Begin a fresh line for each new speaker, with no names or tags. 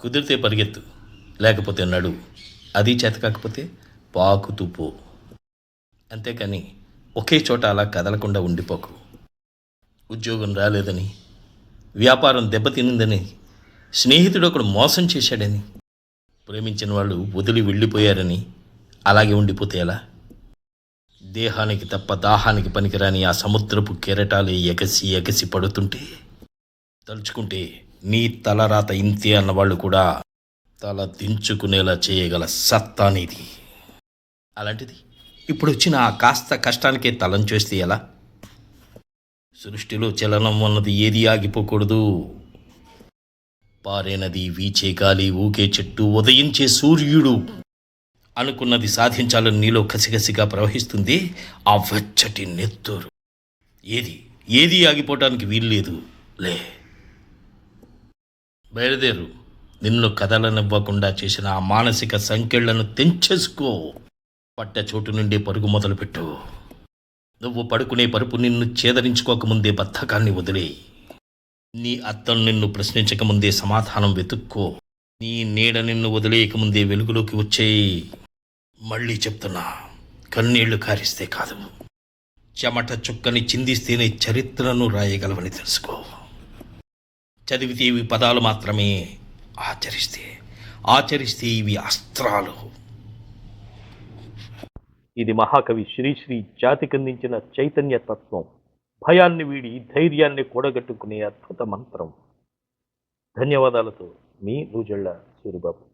కుదిరితే పరిగెత్తు. లేకపోతే నడు. అది చేత కాకపోతే పాకుతూ పో. అంతేకాని ఒకే చోట అలా కదలకుండా ఉండిపోకు. ఉద్యోగం రాలేదని వ్యాపారం దెబ్బతినిందని స్నేహితుడు ఒకడు మోసం చేశాడని ప్రేమించిన వాళ్ళు వదిలి వెళ్ళిపోయారని అలాగే ఉండిపోతే ఎలా? దేహానికి తప్ప దాహానికి పనికిరాని ఆ సముద్రపు కెరటాలే ఎగసి ఎగసి పడుతుంటే తలుచుకుంటే నీ తలరాత ఇంతే అన్నవాళ్ళు కూడా తల దించుకునేలా చేయగల సత్తా నీది. అలాంటిది ఇప్పుడు వచ్చిన ఆ కాస్త కష్టానికే తలం చేస్తే ఎలా? సృష్టిలో చలనం అన్నది ఏది ఆగిపోకూడదు. పారే నది వీచే గాలి ఊకే చెట్టు ఉదయించే సూర్యుడు అనుకున్నది సాధించాలని నీలో కసిగసిగా ప్రవహిస్తుంది ఆ వెచ్చటి నెత్తూరు. ఏది? ఏది ఆగిపోవటానికి వీల్లేదు. లే. బయలుదేరు. నిన్ను కదలనివ్వకుండా చేసిన ఆ మానసిక సంఖ్యలను తెంచేసుకో. పట్ట చోటు నుండి పరుగు మొదలుపెట్టు. నువ్వు పడుకునే పరుపు నిన్ను ఛేదరించుకోకముందే బద్ధకాన్ని వదిలే. నీ అత్తను నిన్ను ప్రశ్నించకముందే సమాధానం వెతుక్కో. నీ నీడ నిన్ను వదిలేయకముందే వెలుగులోకి వచ్చేయి మళ్ళీ చెప్తున్నా కన్నీళ్ళు కారిస్తే కాదు. చెమట చుక్కని చిందిస్తేనే చరిత్రను రాయగలవని తెలుసుకో. చదివితే ఇవి పదాలు మాత్రమే. ఆచరిస్తే ఆచరిస్తే ఇవి అస్త్రాలు. ఇది మహాకవి శ్రీశ్రీ జాతికందించిన చైతన్య తత్వం. భయాన్ని వీడి ధైర్యాన్ని కూడగట్టుకునే అద్భుత మంత్రం. ధన్యవాదాలతో మీ నూజెళ్ళ సూరిబాబు.